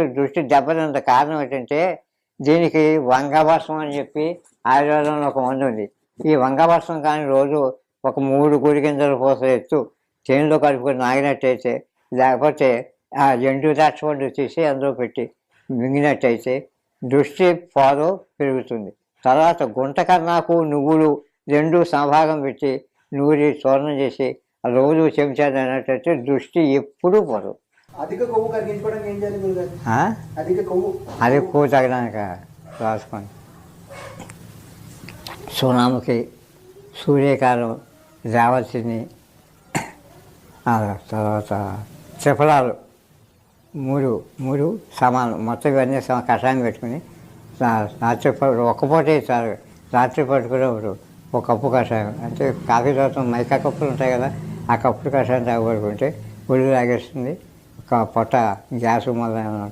దృష్టి దెబ్బతినంత కారణం ఏంటంటే దీనికి వంగభస్మం అని చెప్పి ఆయుర్వేదంలో ఒక మందు ఉంది. ఈ వంగభస్మం కానీ రోజు ఒక మూడు గుడి గింజలు పోస ఎత్తు చేనులో కలుపుకొని నాగినట్టయితే లేకపోతే ఆ ఎండు ద్రాక్ష పండు తీసి అందులో పెట్టి మింగినట్టయితే దృష్టి ఫాలో పెరుగుతుంది. తర్వాత గుంటకర్ణాకు నువ్వులు రెండు సమభాగం పెట్టి నూరి చూర్ణం చేసి ఆ రోజు చెంచాడు అన్నట్టయితే దృష్టి ఎప్పుడూ పోదు. అధిక కొవ్వు కరిగించుకోవడానికి ఏం చేయాలి గురుగారు? ఆ? అధిక కొవ్వు అది ఎక్కువ తగ్గడానిక రాసుకోండి. సునాముకి సూర్యకాలం ఆ తర్వాత త్రిఫలాలు మూడు మూడు సమానం. మొత్తం ఇవన్నీ సమ కషాయం పెట్టుకుని రా- రాత్రి ప- ఒక్క పూటే చాలు. రాత్రి పట్టుకునేప్పుడు ఒక కప్పు కషాయం. అంటే కాఫీ తర్వాత మైకా కప్పులు ఉంటాయి కదా ఆ కప్పులు కషాయం తాగబడుకుంటే ఒళ్ళు లాగేస్తుంది. పొట్ట గ్యాస్ మొదలైన